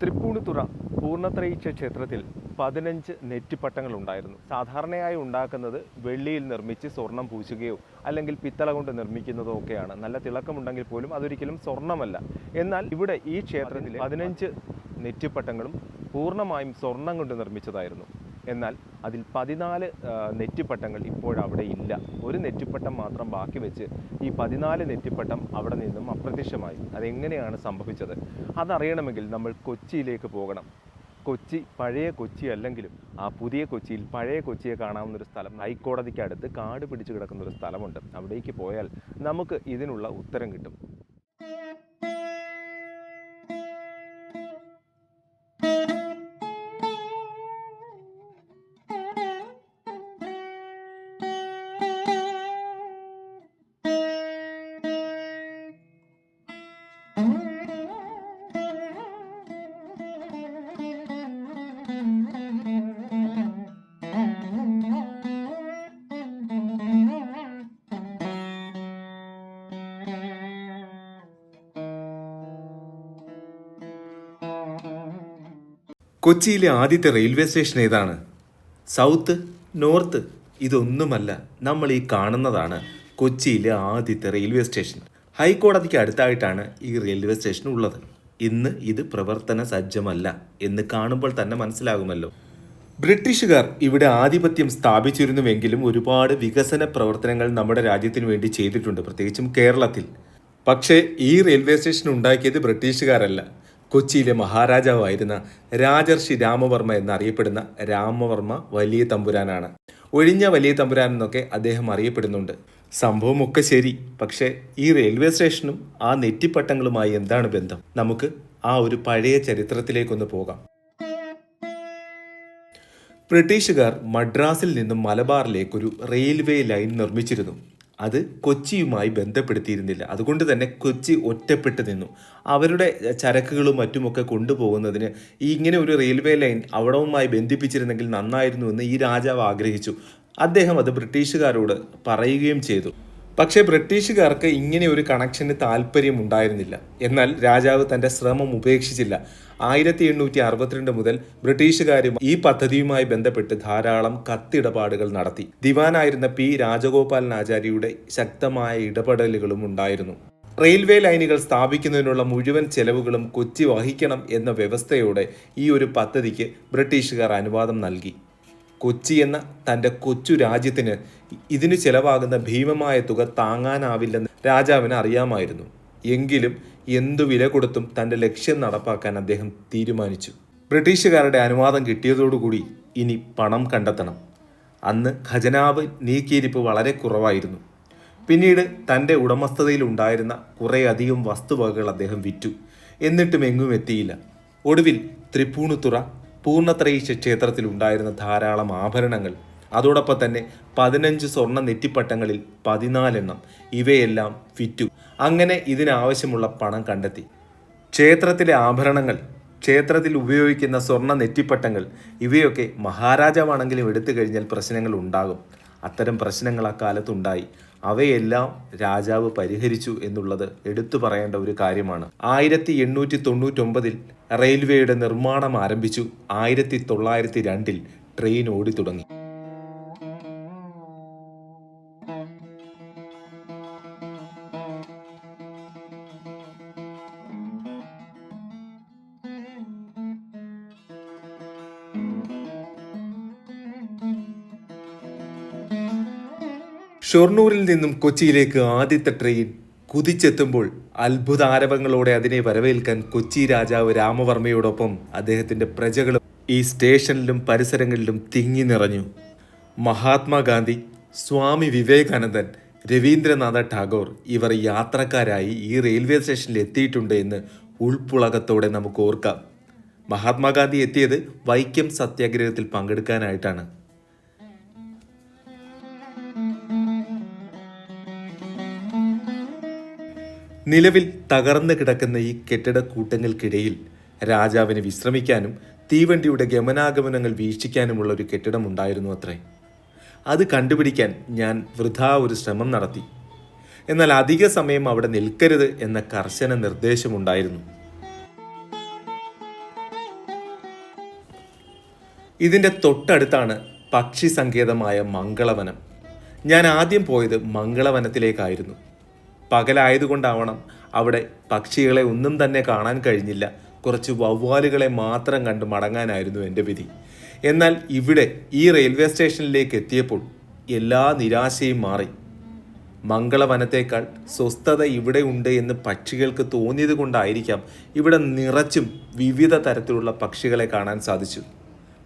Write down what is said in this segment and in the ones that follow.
തൃപ്പൂണിത്തുറ പൂർണത്രയിച്ച ക്ഷേത്രത്തിൽ പതിനഞ്ച് നെറ്റിപ്പട്ടങ്ങൾ ഉണ്ടായിരുന്നു. സാധാരണയായി ഉണ്ടാക്കുന്നത് വെള്ളിയിൽ നിർമ്മിച്ച് സ്വർണം പൂശുകയോ അല്ലെങ്കിൽ പിത്തള കൊണ്ട് നിർമ്മിക്കുന്നതോ ഒക്കെയാണ്. നല്ല തിളക്കമുണ്ടെങ്കിൽ പോലും അതൊരിക്കലും സ്വർണമല്ല. എന്നാൽ ഇവിടെ ഈ ക്ഷേത്രത്തിൽ പതിനഞ്ച് നെറ്റിപ്പട്ടങ്ങളും പൂർണമായും സ്വർണം കൊണ്ട് നിർമ്മിച്ചതായിരുന്നു. എന്നാൽ അതിൽ പതിനാല് നെറ്റിപ്പട്ടങ്ങൾ ഇപ്പോഴവിടെ ഇല്ല. ഒരു നെറ്റിപ്പട്ടം മാത്രം ബാക്കി വെച്ച് ഈ പതിനാല് നെറ്റിപ്പട്ടം അവിടെ നിന്നും അപ്രത്യക്ഷമായി. അതെങ്ങനെയാണ് സംഭവിച്ചത്? അതറിയണമെങ്കിൽ നമ്മൾ കൊച്ചിയിലേക്ക് പോകണം. കൊച്ചി പഴയ കൊച്ചി അല്ലെങ്കിലും ആ പുതിയ കൊച്ചിയിൽ പഴയ കൊച്ചിയെ കാണാവുന്നൊരു സ്ഥലം ഹൈക്കോടതിക്ക് അടുത്ത് കാട് പിടിച്ചു കിടക്കുന്ന ഒരു സ്ഥലമുണ്ട്. അവിടേക്ക് പോയാൽ നമുക്ക് ഇതിനുള്ള ഉത്തരം കിട്ടും. കൊച്ചിയിലെ ആദ്യത്തെ റെയിൽവേ സ്റ്റേഷൻ ഏതാണ്? South north. ഇതൊന്നുമല്ല നമ്മൾ ഈ കാണുന്നതാണ് കൊച്ചിയിലെ ആദ്യത്തെ റെയിൽവേ സ്റ്റേഷൻ. ഹൈക്കോടതിക്ക് അടുത്തായിട്ടാണ് ഈ റെയിൽവേ സ്റ്റേഷൻ ഉള്ളത്. ഇന്ന് ഇത് പ്രവർത്തന സജ്ജമല്ല എന്ന് കാണുമ്പോൾ തന്നെ മനസ്സിലാകുമല്ലോ. ബ്രിട്ടീഷുകാർ ഇവിടെ ആധിപത്യം സ്ഥാപിച്ചിരുന്നുവെങ്കിലും ഒരുപാട് വികസന പ്രവർത്തനങ്ങൾ നമ്മുടെ രാജ്യത്തിന് വേണ്ടി ചെയ്തിട്ടുണ്ട് പ്രത്യേകിച്ചും കേരളത്തിൽ. പക്ഷേ ഈ റെയിൽവേ സ്റ്റേഷൻ ഉണ്ടാക്കിയത് ബ്രിട്ടീഷുകാരല്ല. കൊച്ചിയിലെ മഹാരാജാവായിരുന്ന രാജർഷി രാമവർമ്മ എന്നറിയപ്പെടുന്ന രാമവർമ്മ വലിയ തമ്പുരാനാണ്. ഒഴിഞ്ഞ വലിയ തമ്പുരാൻ എന്നൊക്കെ അദ്ദേഹം അറിയപ്പെടുന്നുണ്ട്. സംഭവമൊക്കെ ശരി പക്ഷേ ഈ റെയിൽവേ സ്റ്റേഷനും ആ നെറ്റിപ്പട്ടങ്ങളുമായി എന്താണ് ബന്ധം? നമുക്ക് ആ ഒരു പഴയ ചരിത്രത്തിലേക്കൊന്ന് പോകാം. ബ്രിട്ടീഷുകാർ മദ്രാസിൽ നിന്നും മലബാറിലേക്ക് ഒരു റെയിൽവേ ലൈൻ നിർമ്മിച്ചിരുന്നു. അത് കൊച്ചിയുമായി ബന്ധപ്പെടുത്തിയിരുന്നില്ല. അതുകൊണ്ട് തന്നെ കൊച്ചി ഒറ്റപ്പെട്ട് നിന്നു. അവരുടെ ചരക്കുകളും മറ്റുമൊക്കെ കൊണ്ടുപോകുന്നതിന് ഇങ്ങനെ ഒരു റെയിൽവേ ലൈൻ അവിടവുമായി ബന്ധിപ്പിച്ചിരുന്നെങ്കിൽ നന്നായിരുന്നു എന്ന് ഈ രാജാവ് ആഗ്രഹിച്ചു. അദ്ദേഹം അത് ബ്രിട്ടീഷുകാരോട് പറയുകയും ചെയ്തു. പക്ഷേ ബ്രിട്ടീഷുകാർക്ക് ഇങ്ങനെ ഒരു കണക്ഷന് താല്പര്യം ഉണ്ടായിരുന്നില്ല എന്നാൽ രാജാവ് തന്റെ ശ്രമം ഉപേക്ഷിച്ചില്ല. ആയിരത്തി എണ്ണൂറ്റി അറുപത്തിരണ്ട് മുതൽ ബ്രിട്ടീഷുകാരും ഈ പദ്ധതിയുമായി ബന്ധപ്പെട്ട് ധാരാളം കത്തിടപാടുകൾ നടത്തി. ദിവാനായിരുന്ന പി രാജഗോപാലൻ ആചാര്യയുടെ ശക്തമായ ഇടപെടലുകളും ഉണ്ടായിരുന്നു. റെയിൽവേ ലൈനുകൾ സ്ഥാപിക്കുന്നതിനുള്ള മുഴുവൻ ചെലവുകളും കൊച്ചി വഹിക്കണം എന്ന വ്യവസ്ഥയോടെ ഈ ഒരു പദ്ധതിക്ക് ബ്രിട്ടീഷുകാർ അനുവാദം നൽകി. കൊച്ചി എന്ന തന്റെ കൊച്ചു രാജ്യത്തിന് ഇതിന് ചെലവാകുന്ന ഭീമമായ തുക താങ്ങാനാവില്ലെന്ന് രാജാവിന് അറിയാമായിരുന്നു. എങ്കിലും എന്തു വില കൊടുത്തും തന്റെ ലക്ഷ്യം നടപ്പാക്കാൻ അദ്ദേഹം തീരുമാനിച്ചു. ബ്രിട്ടീഷുകാരുടെ അനുവാദം കിട്ടിയതോടുകൂടി ഇനി പണം കണ്ടെത്തണം. അന്ന് ഖജനാവ് നീക്കിയിരിപ്പ് വളരെ കുറവായിരുന്നു. പിന്നീട് തന്റെ ഉടമസ്ഥതയിൽ ഉണ്ടായിരുന്ന കുറേയധികം വസ്തുവകകൾ അദ്ദേഹം വിറ്റു. എന്നിട്ടും എങ്ങും എത്തിയില്ല. ഒടുവിൽ തൃപ്പൂണിത്തുറ പൂർണത്രയീശ ക്ഷേത്രത്തിൽ ഉണ്ടായിരുന്ന ധാരാളം ആഭരണങ്ങൾ അതോടൊപ്പം തന്നെ പതിനഞ്ച് സ്വർണ നെറ്റിപ്പട്ടങ്ങളിൽ പതിനാലെണ്ണം ഇവയെല്ലാം വിറ്റു. അങ്ങനെ ഇതിനാവശ്യമുള്ള പണം കണ്ടെത്തി. ക്ഷേത്രത്തിലെ ആഭരണങ്ങൾ ക്ഷേത്രത്തിൽ ഉപയോഗിക്കുന്ന സ്വർണ നെറ്റിപ്പട്ടങ്ങൾ ഇവയൊക്കെ മഹാരാജാവാണെങ്കിലും എടുത്തു കഴിഞ്ഞാൽ പ്രശ്നങ്ങൾ ഉണ്ടാകും. അത്തരം പ്രശ്നങ്ങൾ അക്കാലത്തുണ്ടായി. അവയെല്ലാം രാജാവ് പരിഹരിച്ചു എന്നുള്ളത് എടുത്തു പറയേണ്ട ഒരു കാര്യമാണ്. ആയിരത്തി എണ്ണൂറ്റി തൊണ്ണൂറ്റൊമ്പതിൽ റെയിൽവേയുടെ നിർമ്മാണം ആരംഭിച്ചു. ആയിരത്തി തൊള്ളായിരത്തി രണ്ടിൽ ട്രെയിൻ ഓടി തുടങ്ങി ഷൊർണൂരിൽ നിന്നും കൊച്ചിയിലേക്ക് ആദ്യത്തെ ട്രെയിൻ കുതിച്ചെത്തുമ്പോൾ അത്ഭുതാരവങ്ങളോടെ അതിനെ വരവേൽക്കാൻ കൊച്ചി രാജാവ് രാമവർമ്മയോടൊപ്പം അദ്ദേഹത്തിന്റെ പ്രജകളും ഈ സ്റ്റേഷനിലും പരിസരങ്ങളിലും തിങ്ങി നിറഞ്ഞു. മഹാത്മാഗാന്ധി സ്വാമി വിവേകാനന്ദൻ രവീന്ദ്രനാഥ ടാഗോർ ഇവർ യാത്രക്കാരായി ഈ റെയിൽവേ സ്റ്റേഷനിൽ എത്തിയിട്ടുണ്ട് എന്ന് ഉൾപ്പുളകത്തോടെ നമുക്ക് ഓർക്കാം. മഹാത്മാഗാന്ധി എത്തിയത് വൈക്കം സത്യാഗ്രഹത്തിൽ പങ്കെടുക്കാനായിട്ടാണ്. നിലവിൽ തകർന്നു കിടക്കുന്ന ഈ കെട്ടിട കൂട്ടങ്ങൾക്കിടയിൽ രാജാവിന് വിശ്രമിക്കാനും തീവണ്ടിയുടെ ഗമനാഗമനങ്ങൾ വീക്ഷിക്കാനുമുള്ള ഒരു കെട്ടിടം ഉണ്ടായിരുന്നു അത്രേ. അത് കണ്ടുപിടിക്കാൻ ഞാൻ വൃഥാ ഒരു ശ്രമം നടത്തി. എന്നാൽ അധിക സമയം അവിടെ നിൽക്കരുത് എന്ന കർശന നിർദ്ദേശമുണ്ടായിരുന്നു. ഇതിന്റെ തൊട്ടടുത്താണ് പക്ഷി സങ്കേതമായ മംഗളവനം. ഞാൻ ആദ്യം പോയത് മംഗളവനത്തിലേക്കായിരുന്നു. പകലായതുകൊണ്ടാവണം അവിടെ പക്ഷികളെ ഒന്നും തന്നെ കാണാൻ കഴിഞ്ഞില്ല. കുറച്ച് വവ്വാലുകളെ മാത്രം കണ്ട് മടങ്ങാനായിരുന്നു എന്റെ വിധി. എന്നാൽ ഇവിടെ ഈ റെയിൽവേ സ്റ്റേഷനിലേക്ക് എത്തിയപ്പോൾ എല്ലാ നിരാശയും മാറി. മംഗളവനത്തേക്കാൾ സ്വസ്ഥത ഇവിടെ ഉണ്ട് എന്ന് പക്ഷികൾക്ക് തോന്നിയത് കൊണ്ടായിരിക്കാം ഇവിടെ നിറച്ചും വിവിധ തരത്തിലുള്ള പക്ഷികളെ കാണാൻ സാധിച്ചു.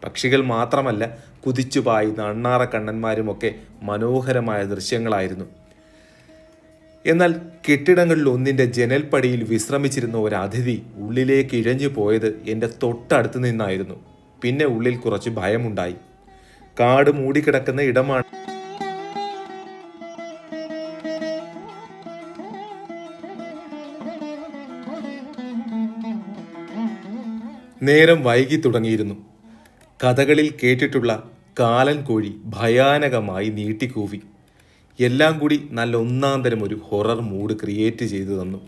പക്ഷികൾ മാത്രമല്ല കുതിച്ചുപായുന്ന അണ്ണാറ കണ്ണന്മാരുമൊക്കെ മനോഹരമായ ദൃശ്യങ്ങളായിരുന്നു. എന്നാൽ കെട്ടിടങ്ങളിൽ ഒന്നിന്റെ ജനൽപ്പടിയിൽ വിശ്രമിച്ചിരുന്ന ഒരു അതിഥി ഉള്ളിലേക്ക് ഇഴഞ്ഞു പോയത് എന്റെ തൊട്ടടുത്ത് നിന്നായിരുന്നു. പിന്നെ ഉള്ളിൽ കുറച്ച് ഭയമുണ്ടായി. കാട് മൂടിക്കിടക്കുന്ന ഇടമാണ്. നേരം വൈകി തുടങ്ങിയിരുന്നു. കഥകളിൽ കേട്ടിട്ടുള്ള കാലൻ കോഴി ഭയാനകമായി നീട്ടിക്കൂവി. എല്ലാം കൂടി നല്ല ഒന്നാം തരം ഒരു ഹൊറർ മൂഡ് ക്രിയേറ്റ് ചെയ്തു തന്നു.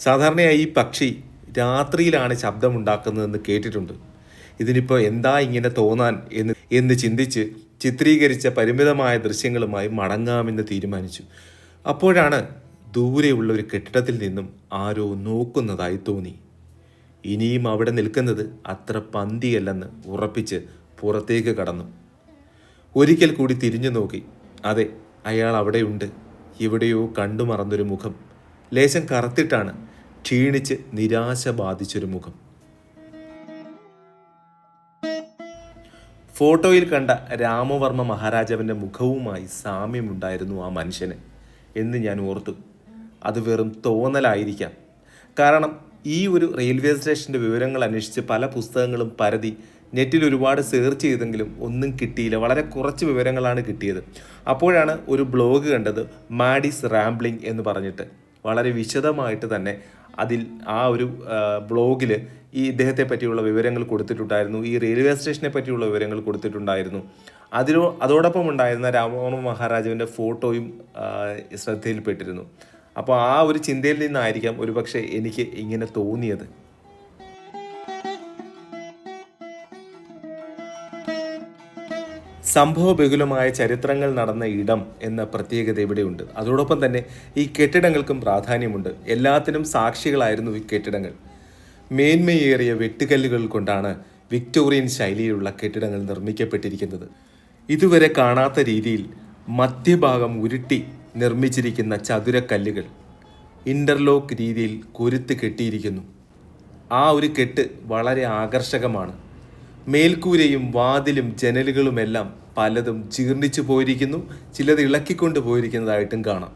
സാധാരണയായി ഈ പക്ഷി രാത്രിയിലാണ് ശബ്ദമുണ്ടാക്കുന്നതെന്ന് കേട്ടിട്ടുണ്ട്. ഇതിനിപ്പോൾ എന്താ ഇങ്ങനെ തോന്നാൻ എന്ന് എന്ന് ചിന്തിച്ച് ചിത്രീകരിച്ച പരിമിതമായ ദൃശ്യങ്ങളുമായി മടങ്ങാമെന്ന് തീരുമാനിച്ചു. അപ്പോഴാണ് ദൂരെയുള്ള ഒരു കെട്ടിടത്തിൽ നിന്നും ആരോ നോക്കുന്നതായി തോന്നി. ഇനിയും അവിടെ നിൽക്കുന്നത് അത്ര പന്തിയല്ലെന്ന് ഉറപ്പിച്ച് പുറത്തേക്ക് കടന്നു. ഒരിക്കൽ കൂടി തിരിഞ്ഞു നോക്കി. അതെ അയാൾ അവിടെയുണ്ട് എവിടെയോ കണ്ടു മറന്നൊരു മുഖം. ലേശം കറുത്തിട്ടാണ് ക്ഷീണിച്ച് നിരാശ ബാധിച്ചൊരു മുഖം. ഫോട്ടോയിൽ കണ്ട രാമവർമ്മ മഹാരാജാവിന്റെ മുഖവുമായി സാമ്യമുണ്ടായിരുന്നു ആ മനുഷ്യന് എന്ന് ഞാൻ ഓർത്തു. അത് വെറും തോന്നലായിരിക്കാം. കാരണം ഈ ഒരു റെയിൽവേ സ്റ്റേഷന്റെ വിവരങ്ങൾ അന്വേഷിച്ച് പല പുസ്തകങ്ങളും പരതി നെറ്റിൽ ഒരുപാട് സെർച്ച് ചെയ്തെങ്കിലും ഒന്നും കിട്ടിയില്ല. വളരെ കുറച്ച് വിവരങ്ങളാണ് കിട്ടിയത്. അപ്പോഴാണ് ഒരു ബ്ലോഗ് കണ്ടത് മാഡിസ് റാംബ്ലിംഗ് എന്ന് പറഞ്ഞിട്ട്. വളരെ വിശദമായിട്ട് തന്നെ അതിൽ ആ ഒരു ബ്ലോഗിൽ ഈ ഇദ്ദേഹത്തെ പറ്റിയുള്ള വിവരങ്ങൾ കൊടുത്തിട്ടുണ്ടായിരുന്നു. ഈ റെയിൽവേ സ്റ്റേഷനെ പറ്റിയുള്ള വിവരങ്ങൾ കൊടുത്തിട്ടുണ്ടായിരുന്നു. അതിലോ അതോടൊപ്പം ഉണ്ടായിരുന്ന രാമവർമ്മ മഹാരാജാവിന്റെ ഫോട്ടോയും ശ്രദ്ധയിൽപ്പെട്ടിരുന്നു. അപ്പോൾ ആ ഒരു ചിന്തയിൽ നിന്നായിരിക്കാം ഒരുപക്ഷെ എനിക്ക് ഇങ്ങനെ തോന്നിയത്. സംഭവബഹുലമായ ചരിത്രങ്ങൾ നടന്ന ഇടം എന്ന പ്രത്യേകത ഇവിടെയുണ്ട്. അതോടൊപ്പം തന്നെ ഈ കെട്ടിടങ്ങൾക്കും പ്രാധാന്യമുണ്ട്. എല്ലാത്തിനും സാക്ഷികളായിരുന്നു ഈ കെട്ടിടങ്ങൾ. മേന്മയേറിയ വെട്ടുകല്ലുകൾ കൊണ്ടാണ് വിക്ടോറിയൻ ശൈലിയിലുള്ള കെട്ടിടങ്ങൾ നിർമ്മിക്കപ്പെട്ടിരിക്കുന്നത്. ഇതുവരെ കാണാത്ത രീതിയിൽ മധ്യഭാഗം ഉരുട്ടി നിർമ്മിച്ചിരിക്കുന്ന ചതുരക്കല്ലുകൾ ഇന്റർലോക്ക് രീതിയിൽ കൊരുത്ത് കെട്ടിയിരിക്കുന്നു. ആ ഒരു കെട്ട് വളരെ ആകർഷകമാണ്. മേൽക്കൂരയും വാതിലും ജനലുകളുമെല്ലാം പലതും ജീർണിച്ചു പോയിരിക്കുന്നു ചിലത് ഇളക്കിക്കൊണ്ട് പോയിരിക്കുന്നതായിട്ടും കാണാം.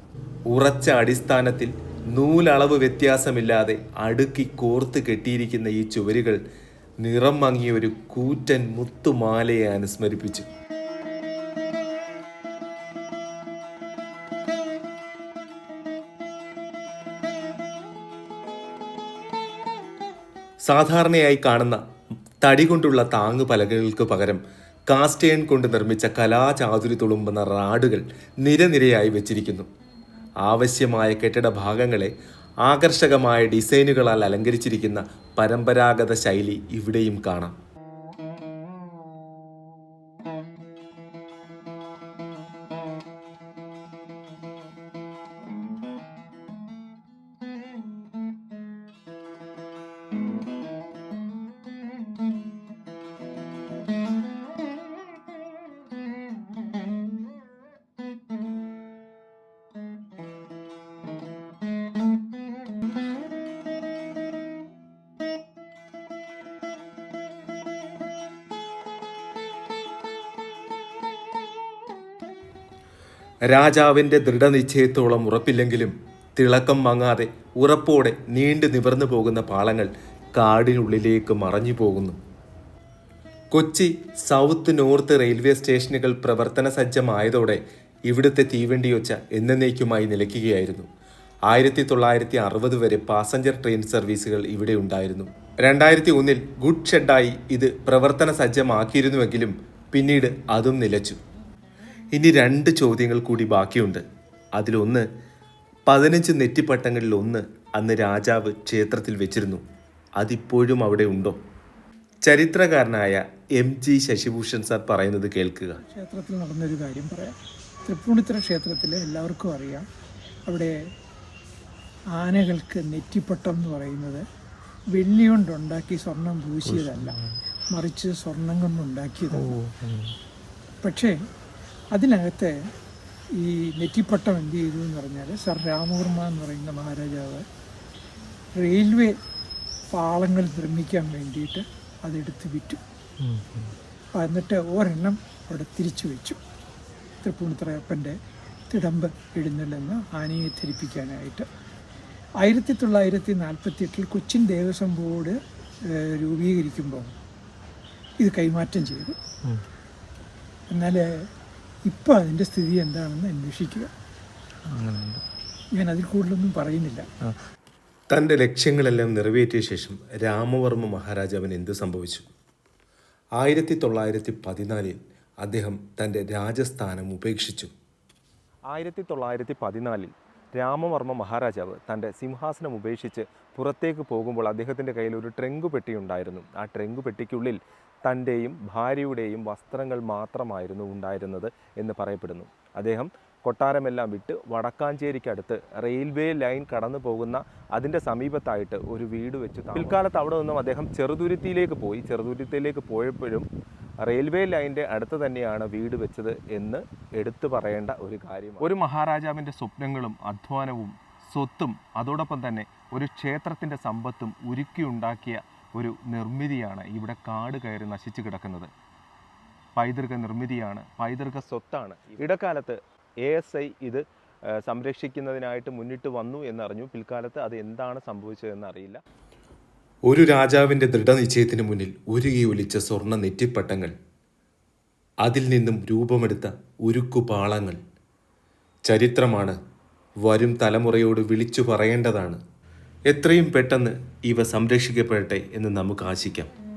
ഉറച്ച അടിസ്ഥാനത്തിൽ നൂലളവ് വ്യത്യാസമില്ലാതെ അടുക്കി കോർത്ത് കെട്ടിയിരിക്കുന്ന ഈ ചുവരുകൾ നിറം മങ്ങിയ ഒരു കൂറ്റൻ മുത്തുമാലയെ അനുസ്മരിപ്പിച്ചു. സാധാരണയായി കാണുന്ന തടി കൊണ്ടുള്ള താങ്ങ് പലകകൾക്ക് പകരം കാസ്റ്റേൺ കൊണ്ട് നിർമ്മിച്ച കലാചാതുരി തുളുമ്പുന്ന റാഡുകൾ നിരനിരയായി വെച്ചിരിക്കുന്നു. ആവശ്യമായ കെട്ടിട ഭാഗങ്ങളെ ആകർഷകമായ ഡിസൈനുകളാൽ അലങ്കരിച്ചിരിക്കുന്ന പരമ്പരാഗത ശൈലി ഇവിടെയും കാണാം. രാജാവിന്റെ ദൃഢനിശ്ചയത്തോളം ഉറപ്പില്ലെങ്കിലും തിളക്കം മങ്ങാതെ ഉറപ്പോടെ നീണ്ടു നിവർന്നു പോകുന്ന പാളങ്ങൾ കാടിനുള്ളിലേക്ക് മറഞ്ഞു പോകുന്നു. കൊച്ചി സൗത്ത് നോർത്ത് റെയിൽവേ സ്റ്റേഷനുകൾ പ്രവർത്തന സജ്ജമായതോടെ ഇവിടുത്തെ തീവണ്ടിയൊച്ച എന്നേക്കുമായി നിലയ്ക്കുകയായിരുന്നു. ആയിരത്തി തൊള്ളായിരത്തി അറുപത് വരെ പാസഞ്ചർ ട്രെയിൻ സർവീസുകൾ ഇവിടെ ഉണ്ടായിരുന്നു. രണ്ടായിരത്തി ഒന്നിൽ ഗുഡ് ഷെഡായി ഇത് പ്രവർത്തന സജ്ജമാക്കിയിരുന്നുവെങ്കിലും പിന്നീട് അതും നിലച്ചു. ഇനി രണ്ട് ചോദ്യങ്ങൾ കൂടി ബാക്കിയുണ്ട്. അതിലൊന്ന് പതിനഞ്ച് നെറ്റിപ്പട്ടങ്ങളിൽ ഒന്ന് അന്ന് രാജാവ് ക്ഷേത്രത്തിൽ വെച്ചിരുന്നു. അതിപ്പോഴും അവിടെ ഉണ്ടോ? ചരിത്രകാരനായ എം ജി ശശിഭൂഷൺ സാർ പറയുന്നത് കേൾക്കുക. ക്ഷേത്രത്തിൽ നടന്നൊരു കാര്യം പറയാം. തൃപ്പൂണിത്തുറ ക്ഷേത്രത്തിൽ എല്ലാവർക്കും അറിയാം. അവിടെ ആനകൾക്ക് നെറ്റിപ്പട്ടം എന്ന് പറയുന്നത് വെള്ളി കൊണ്ടുണ്ടാക്കി സ്വർണം പൂശിയതല്ല. മറിച്ച് സ്വർണം കൊണ്ടുണ്ടാക്കിയതാണ്. പക്ഷേ അതിനകത്ത് ഈ നെറ്റിപ്പട്ടം എന്ത് ചെയ്തു എന്ന് പറഞ്ഞാൽ സർ രാമവർമ്മ എന്ന് പറയുന്ന മഹാരാജാവ് റെയിൽവേ പാളങ്ങൾ നിർമ്മിക്കാൻ വേണ്ടിയിട്ട് അതെടുത്ത് വിറ്റു. എന്നിട്ട് ഒരെണ്ണം അവിടെ തിരിച്ചു വെച്ചു. തൃപ്പൂണിത്തറയപ്പന്റെ തിടമ്പ് എഴുന്നള്ളെന്ന് ആനയെ ധരിപ്പിക്കാനായിട്ട്. ആയിരത്തി തൊള്ളായിരത്തി നാൽപ്പത്തി എട്ടിൽ കൊച്ചിൻ ദേവസ്വം ബോർഡ് രൂപീകരിക്കുമ്പോൾ ഇത് കൈമാറ്റം ചെയ്തു. എന്നാൽ ഇപ്പോൾ അതിന്റെ സ്ഥിതി എന്താണെന്ന് അന്വേഷിക്കുക. ഞാൻ അതിൽ കൂടുതലൊന്നും പറയുന്നില്ല. തന്റെ ലക്ഷ്യങ്ങളെല്ലാം നിറവേറ്റിയ ശേഷം രാമവർമ്മ മഹാരാജാവിന് എന്ത് സംഭവിച്ചു? ആയിരത്തി തൊള്ളായിരത്തി പതിനാലിൽ അദ്ദേഹം തന്റെ രാജസ്ഥാനം ഉപേക്ഷിച്ചു. ആയിരത്തി തൊള്ളായിരത്തി പതിനാലിൽ രാമവർമ്മ മഹാരാജാവ് തന്റെ സിംഹാസനം ഉപേക്ഷിച്ച് പുറത്തേക്ക് പോകുമ്പോൾ അദ്ദേഹത്തിന്റെ കയ്യിൽ ഒരു ട്രെങ്കു പെട്ടി ഉണ്ടായിരുന്നു ആ ട്രെങ്കു പെട്ടിക്കുള്ളിൽ തന്റെയും ഭാര്യയുടെയും വസ്ത്രങ്ങൾ മാത്രമായിരുന്നു ഉണ്ടായിരുന്നത് എന്ന് പറയപ്പെടുന്നു. അദ്ദേഹം കൊട്ടാരമെല്ലാം വിട്ട് വടക്കാഞ്ചേരിക്കടുത്ത് റെയിൽവേ ലൈൻ കടന്നു പോകുന്ന അതിന്റെ സമീപത്തായിട്ട് ഒരു വീട് വെച്ച്. പിൽക്കാലത്ത് അവിടെ നിന്നും അദ്ദേഹം ചെറുതുരുത്തിയിലേക്ക് പോയി. ചെറുതുരുത്തിയിലേക്ക് പോയപ്പോഴും റെയിൽവേ ലൈന്റെ അടുത്ത് തന്നെയാണ് വീട് വെച്ചത് എന്ന് എടുത്തു പറയേണ്ട ഒരു കാര്യം ഒരു മഹാരാജാവിന്റെ സ്വപ്നങ്ങളും അധ്വാനവും സ്വത്തും അതോടൊപ്പം തന്നെ ഒരു ക്ഷേത്രത്തിന്റെ സമ്പത്തും ഉരുക്കിയുണ്ടാക്കിയ ഒരു നിർമ്മിതിയാണ് ഇവിടെ കാട് കയറി നശിച്ചു കിടക്കുന്നത്. പൈതൃക നിർമ്മിതിയാണ് പൈതൃക സ്വത്താണ്. ഇടക്കാലത്ത് എ എസ് ഐ ഇത് സംരക്ഷിക്കുന്നതിനായിട്ട് മുന്നിട്ട് വന്നു എന്നറിഞ്ഞു. പിൽക്കാലത്ത് അത് എന്താണ് സംഭവിച്ചതെന്ന് അറിയില്ല. ഒരു രാജാവിന്റെ ദൃഢനിശ്ചയത്തിന് മുന്നിൽ ഉരുകി ഒലിച്ച സ്വർണ നെറ്റിപ്പട്ടങ്ങൾ അതിൽ നിന്നും രൂപമെടുത്ത ഉരുക്കുപാളങ്ങൾ. ചരിത്രമാണ് വരും തലമുറയോട് വിളിച്ചു പറയേണ്ടതാണ്. എത്രയും പെട്ടെന്ന് ഇവ സംരക്ഷിക്കപ്പെടട്ടെ എന്ന് നമുക്ക് ആശിക്കാം.